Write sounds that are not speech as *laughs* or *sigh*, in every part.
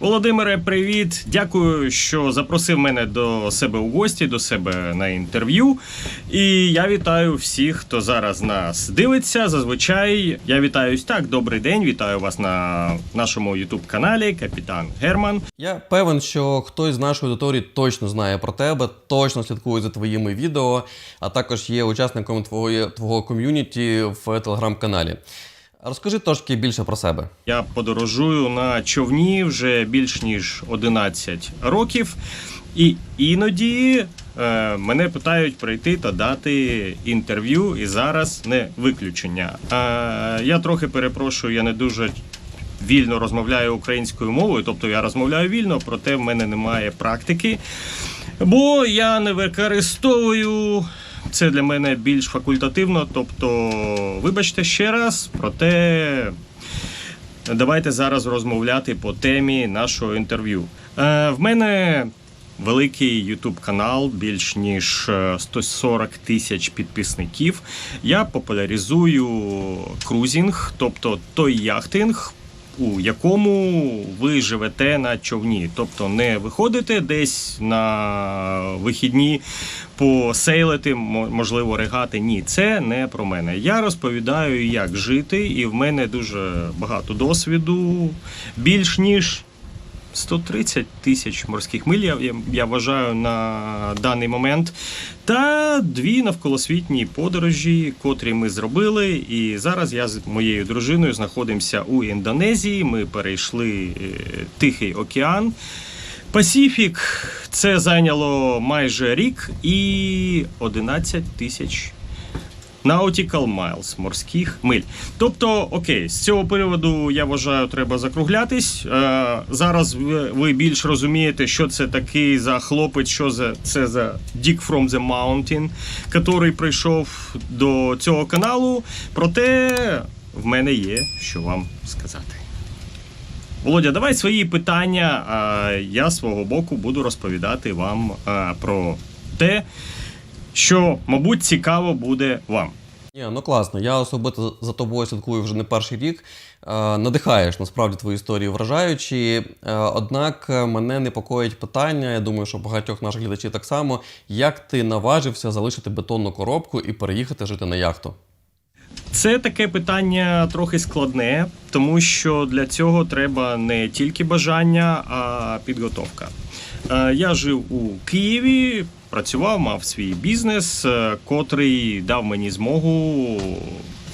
Володимире, привіт! Дякую, що запросив мене до себе у гості, до себе на інтерв'ю. І я вітаю всіх, хто зараз нас дивиться. Зазвичай я вітаюсь так. Добрий день, вітаю вас на нашому youtube каналі Капітан Герман. Я певен, що хтось з нашої аудиторії точно знає про тебе, точно слідкує за твоїми відео, а також є учасником твого, твого ком'юніті в телеграм-каналі. Розкажи трошки більше про себе. Я подорожую на човні вже більш ніж 11 років, і іноді е, мене питають прийти та дати інтерв'ю, і зараз не виключення. Е, я трохи перепрошую, я не дуже вільно розмовляю українською мовою, тобто я розмовляю вільно, проте в мене немає практики. Бо я не використовую це для мене більш факультативно. Тобто, вибачте ще раз, проте давайте зараз розмовляти по темі нашого інтерв'ю. Е, в мене великий YouTube канал, більш ніж е, 140 тисяч підписників. Я популяризую крузінг, тобто той яхтинг. У якому ви живете на човні, тобто не виходите десь на вихідні посейлити, мо- можливо, регати. Ні, це не про мене. Я розповідаю, як жити, і в мене дуже багато досвіду, більш ніж 130 тисяч морських миль, я, я, вважаю на даний момент. Та дві навколосвітні подорожі, котрі ми зробили. І зараз я з моєю дружиною знаходимося у Індонезії. Ми перейшли е, Тихий океан. Пасіфік це зайняло майже рік і 11 тисяч Nautical Miles, морських миль. Тобто, окей, з цього приводу я вважаю, треба закруглятись. Е, зараз ви, більш розумієте, що це такий за хлопець, що за це за Dick from the Mountain, який прийшов до цього каналу. Проте в мене є що вам сказати. Володя, давай свої питання. А я свого боку буду розповідати вам а, про те, що, мабуть, цікаво буде вам. Ні, ну класно. Я особисто за тобою слідкую вже не перший рік. Е, надихаєш насправді твої історії вражаючі. Е, однак е, мене непокоїть питання. Я думаю, що багатьох наших глядачів так само. Як ти наважився залишити бетонну коробку і переїхати жити на яхту? Це таке питання трохи складне, тому що для цього треба не тільки бажання, а підготовка. Я жив у Києві, працював, мав свій бізнес, е, котрий дав мені змогу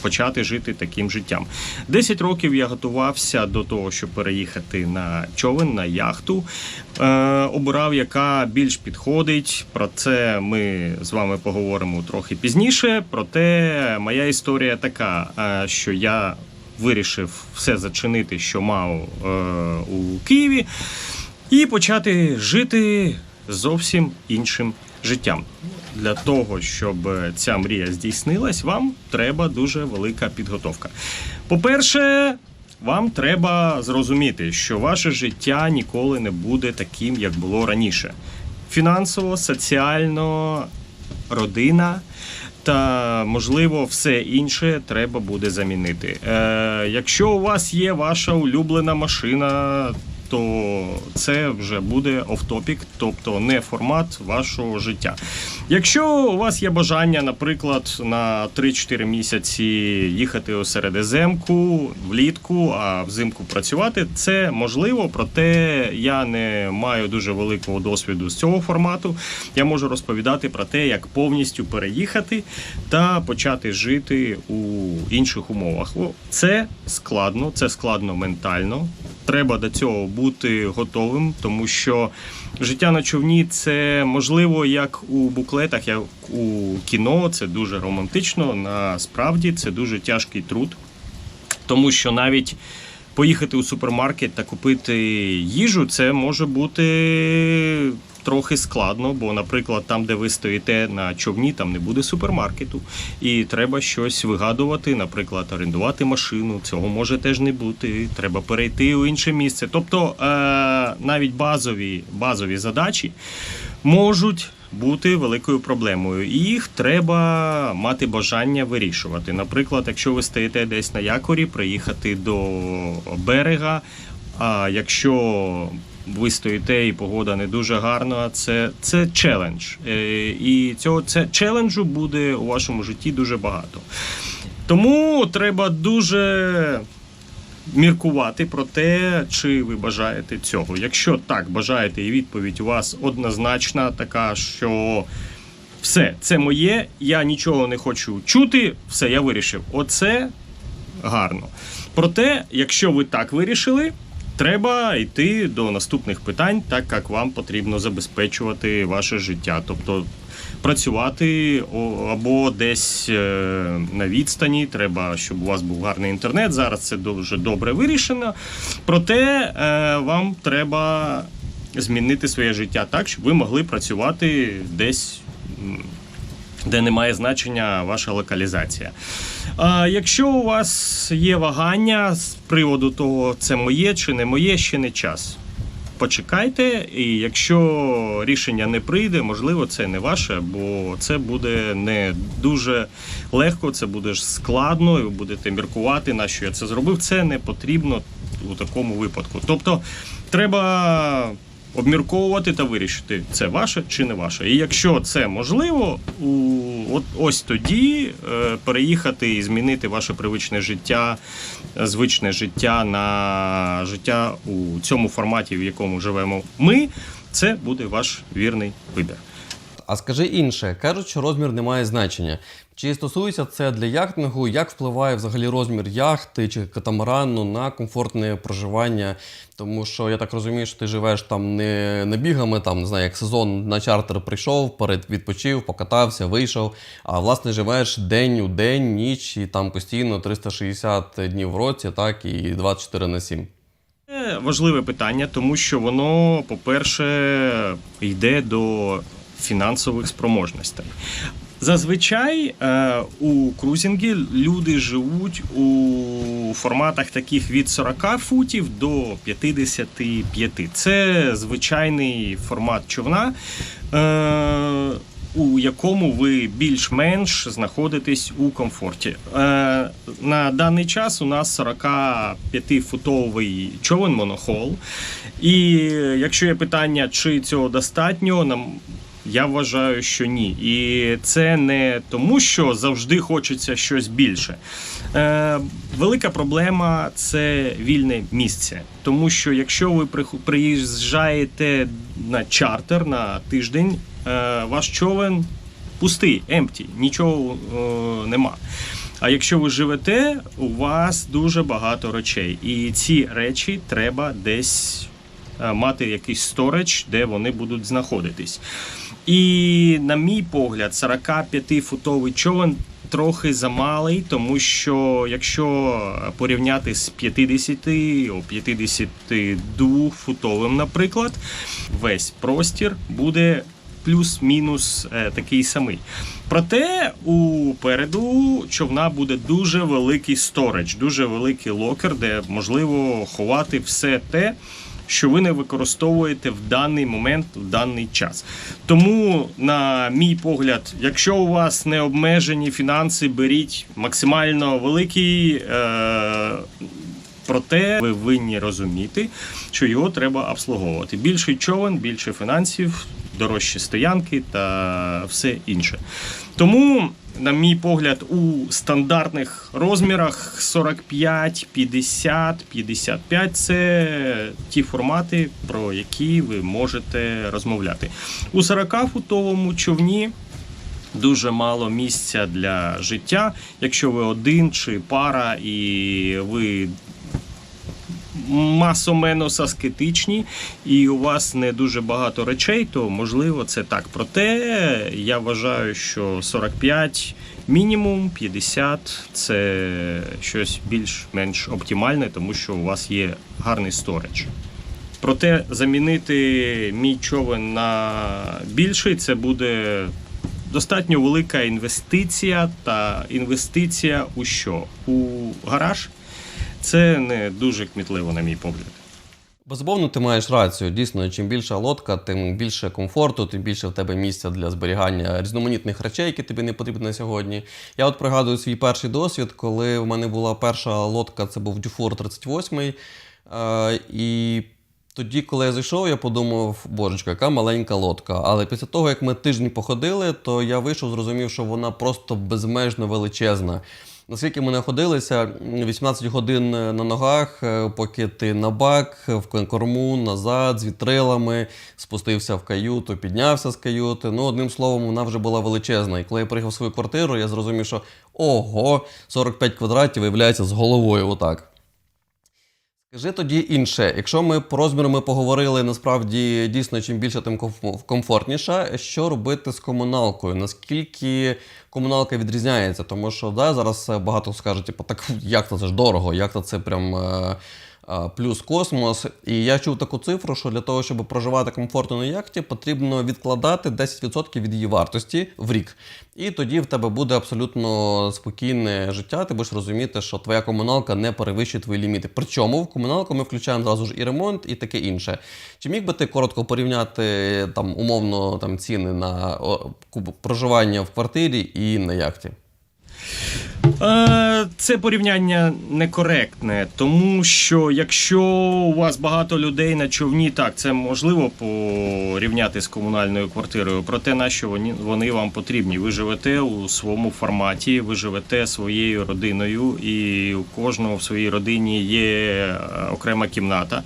почати жити таким життям. Десять років я готувався до того, щоб переїхати на човен, на яхту. Е, обирав, яка більш підходить. Про це ми з вами поговоримо трохи пізніше. Проте моя історія така, е, що я вирішив все зачинити, що мав е, у Києві, і почати жити зовсім іншим життям. Для того, щоб ця мрія здійснилась, вам треба дуже велика підготовка. По-перше, вам треба зрозуміти, що ваше життя ніколи не буде таким, як було раніше. Фінансово, соціально, родина. Та можливо, все інше треба буде замінити. Е, якщо у вас є ваша улюблена машина, то це вже буде офтопік, тобто не формат вашого життя. Якщо у вас є бажання, наприклад, на 3-4 місяці їхати у середземку влітку, а взимку працювати, це можливо, проте я не маю дуже великого досвіду з цього формату. Я можу розповідати про те, як повністю переїхати та почати жити у інших умовах. Це складно, це складно ментально. Треба до цього бути готовим, тому що життя на човні це можливо як у буклетах, як у кіно. Це дуже романтично. Насправді це дуже тяжкий труд, тому що навіть поїхати у супермаркет та купити їжу, це може бути трохи складно, бо, наприклад, там, де ви стоїте на човні, там не буде супермаркету, і треба щось вигадувати, наприклад, орендувати машину. Цього може теж не бути. Треба перейти у інше місце. Тобто е, навіть базові, базові задачі можуть бути великою проблемою, і їх треба мати бажання вирішувати. Наприклад, якщо ви стоїте десь на якорі, приїхати до берега. А якщо ви стоїте і погода не дуже гарна, це, це челендж. Е, І цього це челенджу буде у вашому житті дуже багато. Тому треба дуже міркувати про те, чи ви бажаєте цього. Якщо так бажаєте, і відповідь у вас однозначна, така, що все, це моє, я нічого не хочу чути, все, я вирішив. Оце гарно. Проте, якщо ви так вирішили, треба йти до наступних питань, так як вам потрібно забезпечувати ваше життя. Тобто працювати або десь е, на відстані, треба, щоб у вас був гарний інтернет. Зараз це дуже добре вирішено. Проте е, вам треба змінити своє життя так, щоб ви могли працювати десь. Де не має значення ваша локалізація. А якщо у вас є вагання з приводу того, це моє чи не моє, ще не час. Почекайте, і якщо рішення не прийде, можливо, це не ваше, бо це буде не дуже легко, це буде складно, і ви будете міркувати, на що я це зробив. Це не потрібно у такому випадку. Тобто треба обмірковувати та вирішити, це ваше чи не ваше. І якщо це можливо, у, от ось тоді е, переїхати і змінити ваше привичне життя, звичне життя на життя у цьому форматі, в якому живемо ми, це буде ваш вірний вибір. А скажи інше, кажуть, що розмір не має значення. Чи стосується це для яхтингу? Як впливає взагалі розмір яхти чи катамарану на комфортне проживання? Тому що я так розумію, що ти живеш там не, бігами, там не знаю, як сезон на чартер прийшов, перед відпочив, покатався, вийшов. А власне живеш день у день, ніч, і там постійно 360 днів в році, так і 24 на 7. Важливе питання, тому що воно, по-перше, йде до фінансових спроможностей. Зазвичай е, у крузінгі люди живуть у форматах таких від 40 футів до 55. Це звичайний формат човна. Е, у якому ви більш-менш знаходитесь у комфорті. Е, на даний час у нас 45-футовий човен монохол. І якщо є питання, чи цього достатньо, нам. Я вважаю, що ні. І це не тому, що завжди хочеться щось більше. Е, велика проблема це вільне місце. Тому що якщо ви приїжджаєте на чартер на тиждень, е, ваш човен пустий, емпті, нічого е, нема. А якщо ви живете, у вас дуже багато речей, і ці речі треба десь е, мати якийсь сторич, де вони будуть знаходитись. І, на мій погляд, 45-футовий човен трохи замалий, тому що якщо порівняти з 50 52 футовим, наприклад, весь простір буде плюс-мінус е, такий самий. Проте упереду човна буде дуже великий сторидж, дуже великий локер, де можливо ховати все те, що ви не використовуєте в даний момент, в даний час. Тому, на мій погляд, якщо у вас не обмежені фінанси, беріть максимально великий. Е- Проте ви винні розуміти, що його треба обслуговувати. Більший човен, більше фінансів, дорожчі стоянки та все інше. Тому, на мій погляд, у стандартних розмірах 45, 50, 55 це ті формати, про які ви можете розмовляти. У 40-футовому човні. Дуже мало місця для життя. Якщо ви один чи пара, і ви масоменос аскетичні, і у вас не дуже багато речей, то можливо це так. Проте я вважаю, що 45 мінімум, 50 це щось більш-менш оптимальне, тому що у вас є гарний сторидж. Проте замінити мій човен на більший це буде достатньо велика інвестиція та інвестиція у що? У гараж. Це не дуже кмітливо, на мій погляд. Безумовно, ти маєш рацію. Дійсно, чим більша лодка, тим більше комфорту, тим більше в тебе місця для зберігання різноманітних речей, які тобі не потрібні сьогодні. Я от пригадую свій перший досвід, коли в мене була перша лодка, це був Дюфор 38. Е, і тоді, коли я зайшов, я подумав, божечко, яка маленька лодка. Але після того, як ми тиждень походили, то я вийшов, зрозумів, що вона просто безмежно величезна. Наскільки ми находилися, 18 годин на ногах, е, поки ти на бак, в корму, назад, з вітрилами, спустився в каюту, піднявся з каюти. Ну, одним словом, вона вже була величезна. І коли я приїхав в свою квартиру, я зрозумів, що ого, 45 квадратів виявляється з головою отак. Скажи тоді інше, якщо ми по розміру ми поговорили, насправді дійсно чим більше, тим комф- комфортніше. Що робити з комуналкою? Наскільки комуналка відрізняється? Тому що да, зараз е, багато скажуть, типу, так як це ж дорого, як то це прям. Плюс космос, і я чув таку цифру, що для того, щоб проживати комфортно на яхті, потрібно відкладати 10% від її вартості в рік. І тоді в тебе буде абсолютно спокійне життя. Ти будеш розуміти, що твоя комуналка не перевищує твої ліміти. Причому в комуналку ми включаємо зразу ж і ремонт, і таке інше. Чи міг би ти коротко порівняти там умовно там ціни на проживання в квартирі і на яхті? Е, Це порівняння некоректне, тому що якщо у вас багато людей на човні, так це можливо порівняти з комунальною квартирою. Проте на що вони, вони вам потрібні? Ви живете у своєму форматі, ви живете своєю родиною, і у кожного в своїй родині є е, окрема кімната.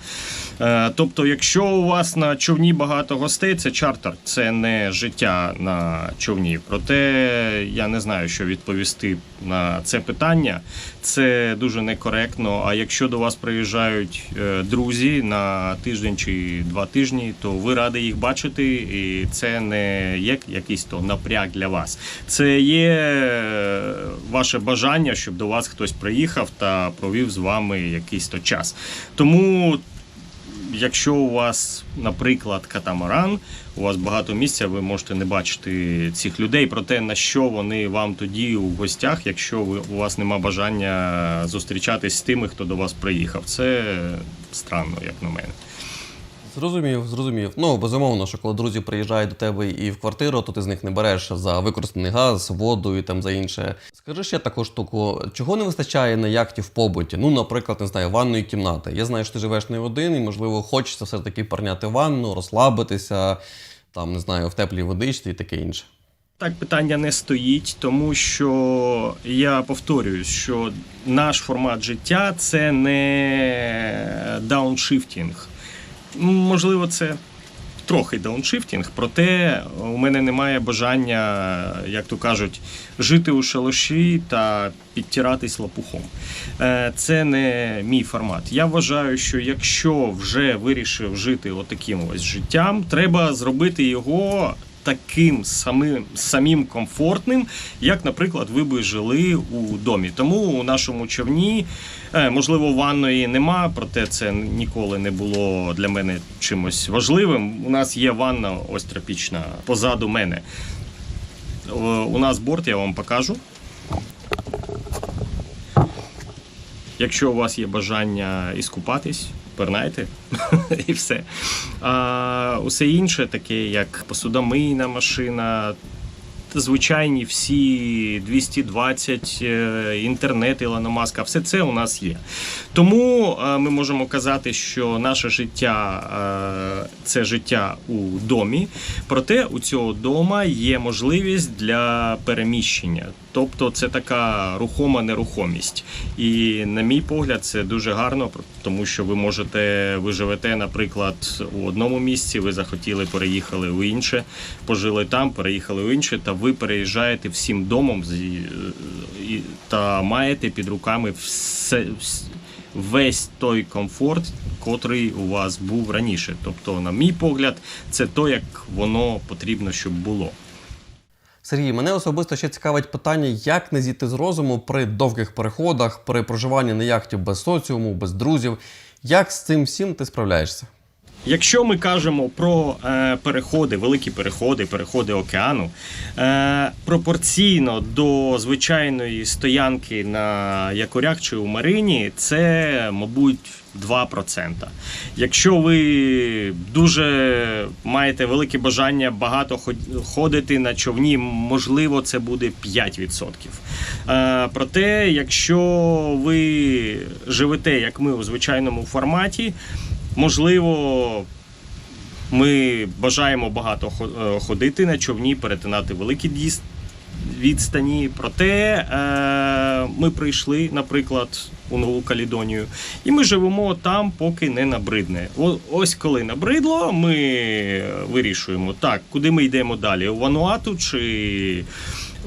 Е, Тобто, якщо у вас на човні багато гостей, це чартер, це не життя на човні. Проте я не знаю, що відповісти на це питання. Це дуже некоректно. А якщо до вас приїжджають е, друзі на тиждень чи два тижні, то ви раді їх бачити, і це не є якийсь то напряг для вас. Це є е, ваше бажання, щоб до вас хтось приїхав та провів з вами якийсь то час. Тому якщо у вас, наприклад, катамаран, у вас багато місця, ви можете не бачити цих людей. Проте на що вони вам тоді у гостях, якщо ви, у вас нема бажання зустрічатись з тими, хто до вас приїхав. Це странно, як на мене. Зрозумів, зрозумів. Ну, безумовно, що коли друзі приїжджають до тебе і в квартиру, то ти з них не береш за використаний газ, воду і там за інше. Скажи ще таку штуку, чого не вистачає на яхті в побуті? Ну, наприклад, не знаю, ванної кімнати. Я знаю, що ти живеш не один, і можливо хочеться все таки парняти ванну, розслабитися, там не знаю, в теплій водичці і таке інше. Так питання не стоїть, тому що я повторюю, що наш формат життя це не дауншифтінг. Можливо, це трохи дауншифтінг, проте у мене немає бажання, як то кажуть, жити у шалаші та підтиратись лопухом. Е, Це не мій формат. Я вважаю, що якщо вже вирішив жити отаким ось життям, треба зробити його таким самим, самим комфортним, як, наприклад, ви би жили у домі. Тому у нашому човні, можливо, ванної нема, проте це ніколи не було для мене чимось важливим. У нас є ванна ось тропічна позаду мене. Е, У нас борт, я вам покажу. Якщо у вас є бажання іскупатись, пернайте *laughs* і все. А усе інше, таке як посудомийна машина, звичайні всі 220, е, інтернет Ілона Маска, все це у нас є. Тому е, ми можемо казати, що наше життя е, це життя у домі. Проте у цього дома є можливість для переміщення. Тобто це така рухома нерухомість. І на мій погляд, це дуже гарно, тому що ви можете, ви живете, наприклад, у одному місці, ви захотіли, переїхали у інше, пожили там, переїхали у інше, та ви переїжджаєте всім домом та маєте під руками все. Весь той комфорт, котрий у вас був раніше. Тобто, на мій погляд, це то, як воно потрібно, щоб було. Сергій, мене особисто ще цікавить питання, як не зійти з розуму при довгих переходах, при проживанні на яхті без соціуму, без друзів. Як з цим всім ти справляєшся? Якщо ми кажемо про е, переходи, великі переходи, переходи океану, е, пропорційно до звичайної стоянки на якорях чи у марині, це, мабуть, 2%. Якщо ви дуже маєте велике бажання багато ходити на човні, можливо, це буде 5%. Е, Проте, якщо ви живете, як ми у звичайному форматі, можливо, ми бажаємо багато е, ходити на човні, перетинати великі діс- відстані. Проте е, ми прийшли, наприклад, у Нову Калідонію, і ми живемо там, поки не набридне. Ось коли набридло, ми вирішуємо, так, куди ми йдемо далі? У Вануату чи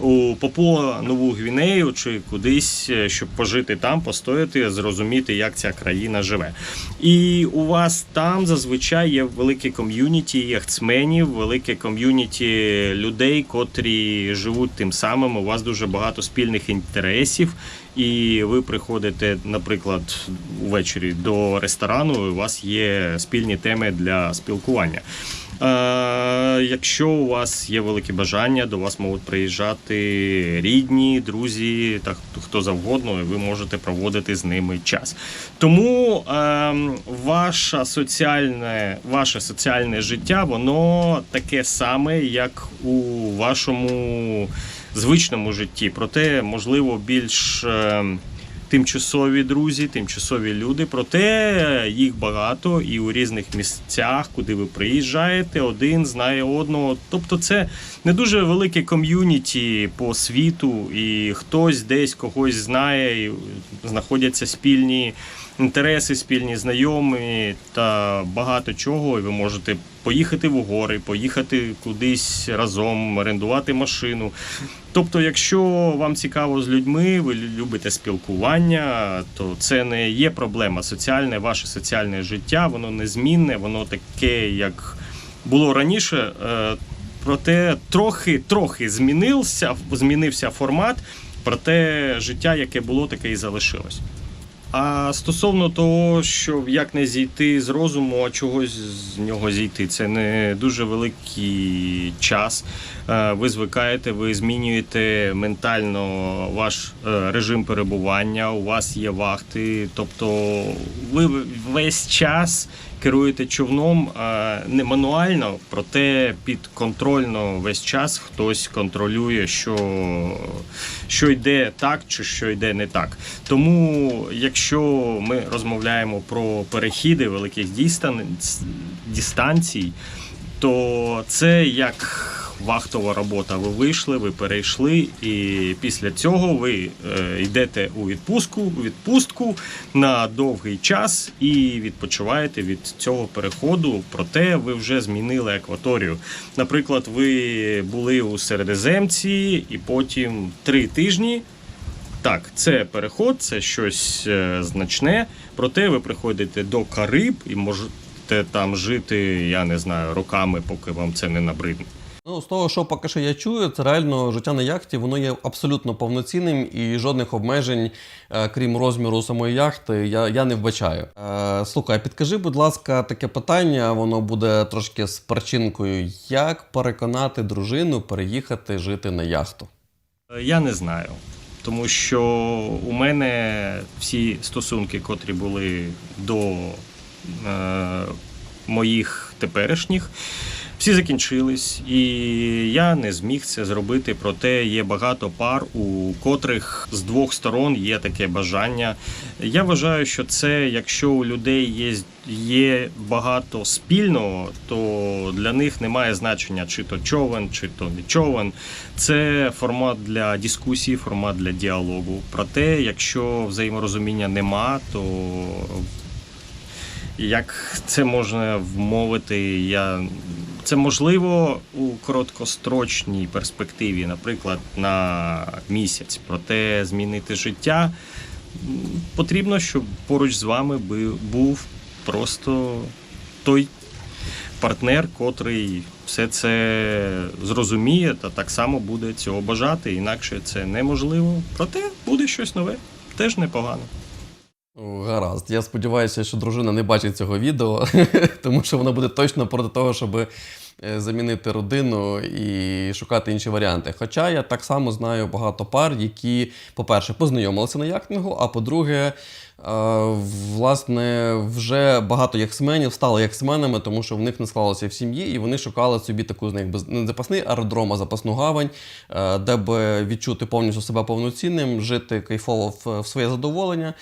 у Папуа Нову Гвінею, чи кудись, е, щоб пожити там, постояти, зрозуміти, як ця країна живе. І у вас там зазвичай є велике ком'юніті яхтсменів, велике ком'юніті людей, котрі живуть тим самим. У вас дуже багато спільних інтересів. І ви приходите, наприклад, увечері до ресторану, у вас є спільні теми для спілкування. Е, якщо у вас є велике бажання, до вас можуть приїжджати рідні, друзі та хто- завгодно, і ви можете проводити з ними час. Тому е, ваше соціальне, ваше соціальне життя, воно таке саме, як у вашому звичному житті. Проте, можливо, більш. Тимчасові друзі, тимчасові люди, проте їх багато і у різних місцях, куди ви приїжджаєте, один знає одного. Тобто, це не дуже велике ком'юніті по світу, і хтось десь когось знає, і знаходяться спільні інтереси, спільні знайомі та багато чого. І ви можете поїхати в гори, поїхати кудись разом, орендувати машину. Тобто, якщо вам цікаво з людьми, ви любите спілкування, то це не є проблема. Соціальне, ваше соціальне життя, воно незмінне, воно таке, як було раніше. е, Проте трохи, трохи змінився, змінився формат, проте життя, яке було, таке і залишилось. А стосовно того, що як не зійти з розуму, а чогось з нього зійти, це не дуже великий час. Е, Ви звикаєте, ви змінюєте ментально ваш е, режим перебування, у вас є вахти, тобто ви весь час керуєте човном не мануально, проте підконтрольно весь час хтось контролює, що, що йде так чи що йде не так. Тому, якщо ми розмовляємо про перехіди великих дістан... дистанцій, то це як вахтова робота. Ви вийшли, ви перейшли, і після цього ви е, йдете у відпустку, у відпустку на довгий час і відпочиваєте від цього переходу. Проте ви вже змінили акваторію. Наприклад, ви були у Середземці і потім три тижні. Так, це переход, це щось е, значне. Проте ви приходите до Кариб і можете там жити, я не знаю, роками, поки вам це не набридне. Ну, з того, що поки що я чую, це реально життя на яхті, воно є абсолютно повноцінним і жодних обмежень, е, крім розміру самої яхти, я, я не вбачаю. Е, слухай, підкажи, будь ласка, таке питання, воно буде трошки з перчинкою. Як переконати дружину переїхати жити на яхту? Е, Я не знаю. Тому що у мене всі стосунки, котрі були до е, моїх теперішніх, всі закінчились, і я не зміг це зробити. Проте є багато пар, у котрих з двох сторон є таке бажання. Я вважаю, що це, якщо у людей є, є багато спільного, то для них немає значення, чи то човен, чи то не човен. Це формат для дискусії, формат для діалогу. Проте, якщо взаєморозуміння нема, то як це можна вмовити? Я... Це можливо у короткострочній перспективі, наприклад, на місяць. Проте змінити життя потрібно, щоб поруч з вами був просто той партнер, котрий все це зрозуміє та так само буде цього бажати. Інакше це неможливо. Проте буде щось нове, теж непогано. Гаразд. Я сподіваюся, що дружина не бачить цього відео, *laughs* тому що вона буде точно проти того, щоб е, замінити родину і шукати інші варіанти. Хоча я так само знаю багато пар, які, по-перше, познайомилися на яхтингу, а по-друге, власне, вже багато яхтсменів стали яхтсменами, тому що в них не склалося в сім'ї, і вони шукали собі таку якби, не запасний аеродром, а запасну гавань, е, де б відчути повністю себе повноцінним, жити кайфово в, своє задоволення.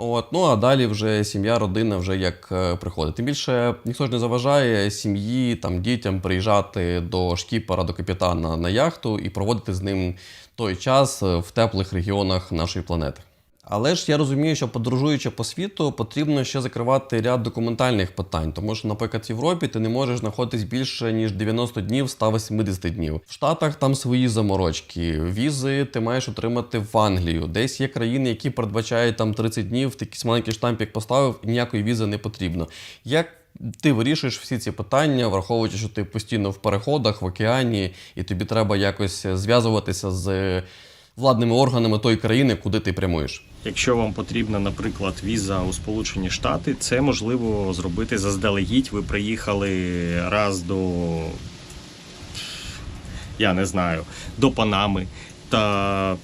От, ну а далі вже сім'я, родина вже як е, приходить. Тим більше ніхто ж не заважає сім'ї, там дітям приїжджати до шкіпера, до капітана на яхту і проводити з ним той час е, в теплих регіонах нашої планети. Але ж я розумію, що подорожуючи по світу, потрібно ще закривати ряд документальних питань, тому що, наприклад, в Європі ти не можеш знаходитись більше ніж 90 днів 180 днів. В Штатах там свої заморочки. Візи ти маєш отримати в Англію. Десь є країни, які передбачають там 30 днів, ти якийсь маленький штампік поставив, і ніякої візи не потрібно. Як ти вирішуєш всі ці питання, враховуючи, що ти постійно в переходах в океані, і тобі треба якось зв'язуватися з владними органами тої країни, куди ти прямуєш. Якщо вам потрібна, наприклад, віза у Сполучені Штати, це можливо зробити заздалегідь. Ви приїхали раз до я не знаю, до Панами та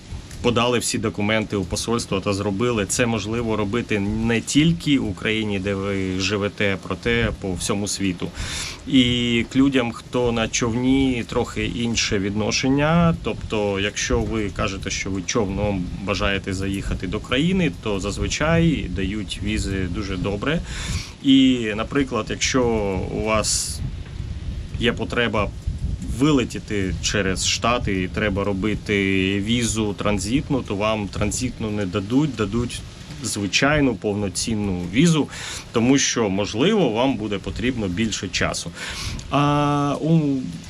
подали всі документи у посольство та зробили. Це можливо робити не тільки в Україні, де ви живете, проте по всьому світу. І к людям, хто на човні, трохи інше відношення. Тобто, якщо ви кажете, що ви човном бажаєте заїхати до країни, то зазвичай дають візи дуже добре. І, наприклад, якщо у вас є потреба вилетіти через штати і треба робити візу транзитну, то вам транзитну не дадуть, дадуть звичайну повноцінну візу, тому що можливо вам буде потрібно більше часу. А у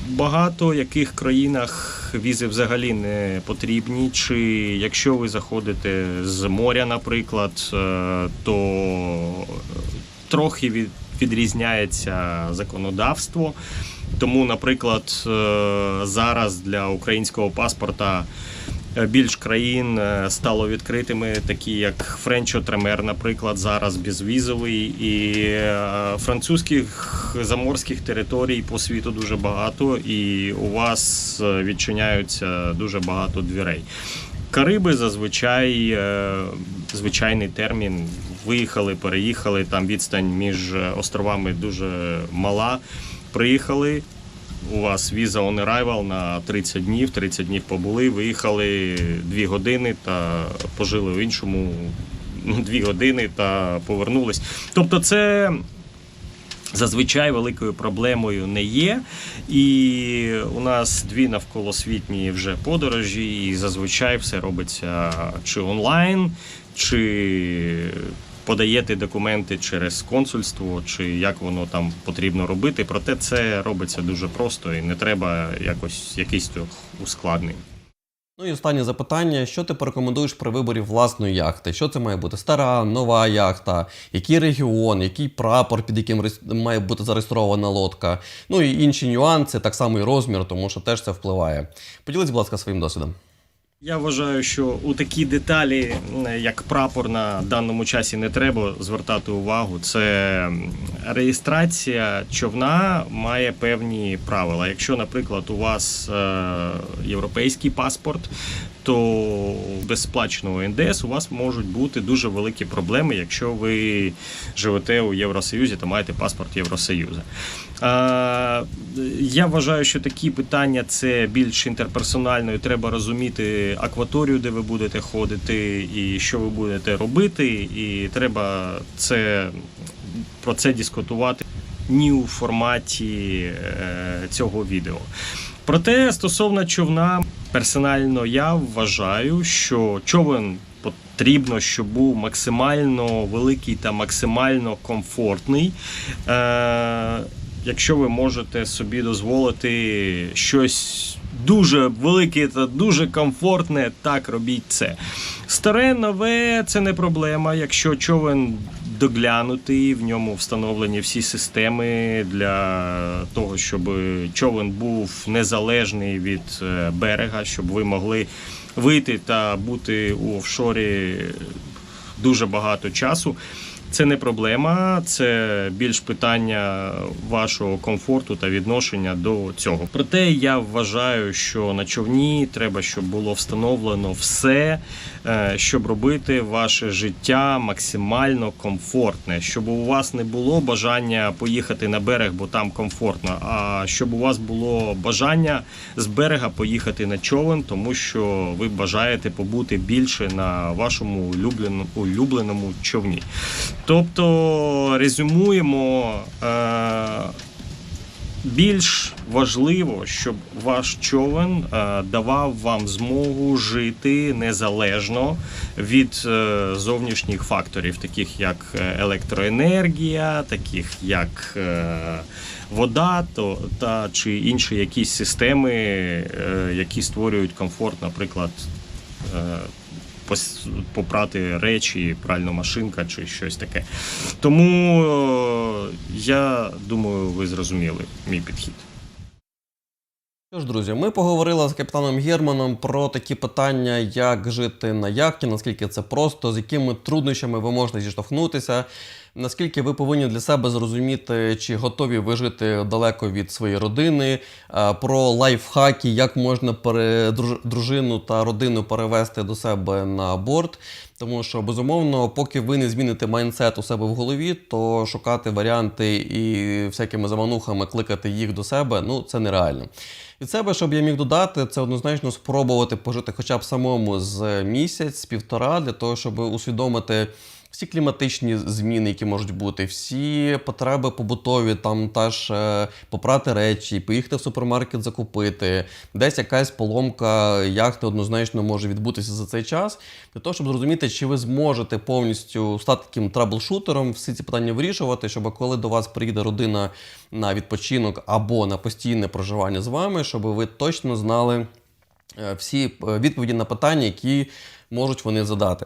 багато яких країнах візи взагалі не потрібні. Чи якщо ви заходите з моря, наприклад, е, то трохи від, відрізняється законодавство. Тому, наприклад, е, зараз для українського паспорта е, більш країн е, стало відкритими, такі як Френчо-Тремер, наприклад, зараз безвізовий, і французьких заморських територій по світу дуже багато, і у вас відчиняються дуже багато дверей. Кариби зазвичай звичайний термін. Виїхали, переїхали. Там відстань між островами дуже мала. Приїхали. У вас віза on arrival на 30 днів, 30 днів побули, виїхали 2 години та пожили в іншому *laughs* 2 години та повернулись. Тобто, це зазвичай великою проблемою не є. І у нас дві навколосвітні вже подорожі, і зазвичай все робиться чи онлайн, чи подаєте документи через консульство, чи як воно там потрібно робити. Проте це робиться дуже просто і не треба якось якийсь ускладнень. Ну і останнє запитання: що ти порекомендуєш при виборі власної яхти? Що це має бути? Стара, нова яхта, який регіон, який прапор, під яким має бути зареєстрована лодка? Ну і інші нюанси, так само і розмір, тому що теж це впливає. Поділись, будь ласка, своїм досвідом. Я вважаю, що у такі деталі, як прапор на даному часі, не треба звертати увагу. Це реєстрація човна має певні правила. Якщо, наприклад, у вас е, європейський паспорт, то без сплаченого НДС у вас можуть бути дуже великі проблеми, якщо ви живете у Євросоюзі та маєте паспорт Євросоюзу. Я вважаю, що такі питання це більш інтерперсонально, і треба розуміти акваторію, де ви будете ходити, і що ви будете робити. І треба це про це дискутувати ні у форматі е, цього відео. Проте стосовно човна, персонально я вважаю, що човен потрібно, щоб був максимально великий та максимально комфортний. Е, якщо ви можете собі дозволити щось дуже велике та дуже комфортне, так робіть це. Старе, нове це не проблема. Якщо човен доглянутий, в ньому встановлені всі системи для того, щоб човен був незалежний від е, берега, щоб ви могли вийти та бути у офшорі дуже багато часу. Це не проблема, це більш питання вашого комфорту та відношення до цього. Проте я вважаю, що на човні треба, щоб було встановлено все, е, щоб робити ваше життя максимально комфортне, щоб у вас не було бажання поїхати на берег, бо там комфортно, а щоб у вас було бажання з берега поїхати на човен, тому що ви бажаєте побути більше на вашому улюбленому, човні. Тобто резюмуємо. Е- більш важливо, щоб ваш човен е, давав вам змогу жити незалежно від е, зовнішніх факторів, таких як електроенергія, таких як вода, то та чи інші якісь системи, які створюють комфорт, наприклад. Попрати речі, пральна машинка чи щось таке. Тому е, я думаю, ви зрозуміли мій підхід. Що друзі, ми поговорили з капітаном Германом про такі питання, як жити на яхті, наскільки це просто, з якими труднощами ви можете зіштовхнутися, наскільки ви повинні для себе зрозуміти, чи готові ви жити далеко від своєї родини, про лайфхаки, як можна пере- дружину та родину перевести до себе на борт. Тому що безумовно, поки ви не зміните майндсет у себе в голові, то шукати варіанти і всякими заманухами кликати їх до себе, ну це нереально. Від себе, щоб я міг додати, це однозначно спробувати пожити хоча б самому з місяць, з півтора, для того, щоб усвідомити всі кліматичні зміни, які можуть бути, всі потреби побутові, там теж е, попрати речі, поїхати в супермаркет закупити, десь якась поломка яхти однозначно може відбутися за цей час, для того, щоб зрозуміти, чи ви зможете повністю стати таким траблшутером, всі ці питання вирішувати, щоб коли до вас приїде родина на відпочинок або на постійне проживання з вами, щоб ви точно знали е, всі е, відповіді на питання, які можуть вони задати.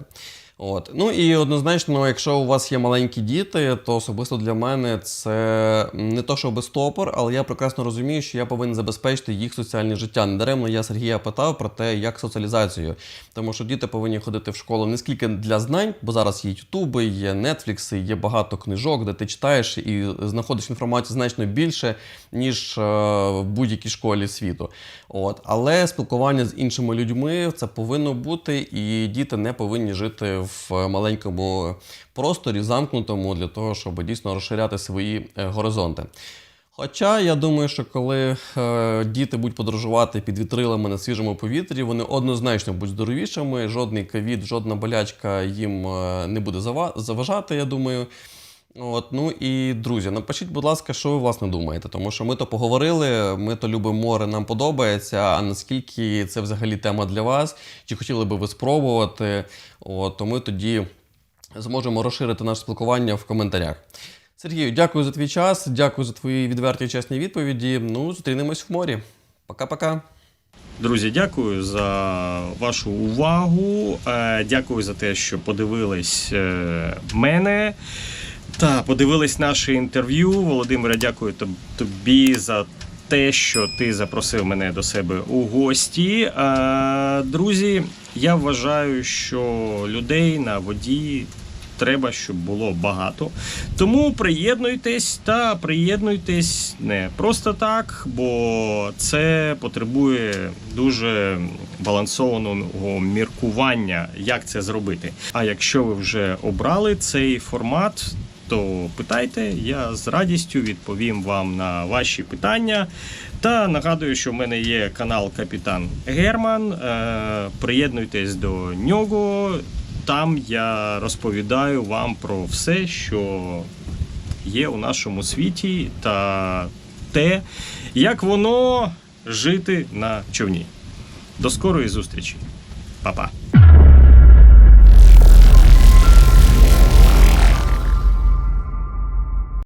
От. Ну і однозначно, якщо у вас є маленькі діти, то особисто для мене це не то, щоб стопор, але я прекрасно розумію, що я повинен забезпечити їх соціальне життя. Недаремно я Сергія питав про те, як соціалізацію. Тому що діти повинні ходити в школу не скільки для знань, бо зараз є ютуби, є нетфлікси, є багато книжок, де ти читаєш і знаходиш інформацію значно більше, ніж е, в будь-якій школі світу. От. Але спілкування з іншими людьми це повинно бути, і діти не повинні жити в маленькому просторі, замкнутому для того, щоб дійсно розширяти свої е, горизонти. Хоча я думаю, що коли е, діти будуть подорожувати під вітрилами на свіжому повітрі, вони однозначно будуть здоровішими, жодний ковід, жодна болячка їм е, не буде зава- заважати, я думаю. От, ну і друзі, напишіть, будь ласка, що ви власне думаєте, тому що ми то поговорили, ми то любимо море, нам подобається. А наскільки це взагалі тема для вас? Чи хотіли би ви спробувати? От, то ми тоді зможемо розширити наше спілкування в коментарях. Сергію, дякую за твій час, дякую за твої відверті чесні відповіді. Ну, зустрінемось в морі. Пока-пока. Друзі, дякую за вашу увагу. Е, Дякую за те, що подивились е, мене та подивились наше інтерв'ю. Володимире, дякую тобі за те, що ти запросив мене до себе у гості. Друзі, я вважаю, що людей на воді. Треба, щоб було багато. Тому приєднуйтесь та приєднуйтесь не просто так, бо це потребує дуже балансованого міркування, як це зробити. А якщо ви вже обрали цей формат, то питайте, я з радістю відповім вам на ваші питання. Та нагадую, що в мене є канал Капітан Герман. Е, Приєднуйтесь до нього. Там я розповідаю вам про все, що є у нашому світі, та те, як воно жити на човні. До скорої зустрічі. Па-па.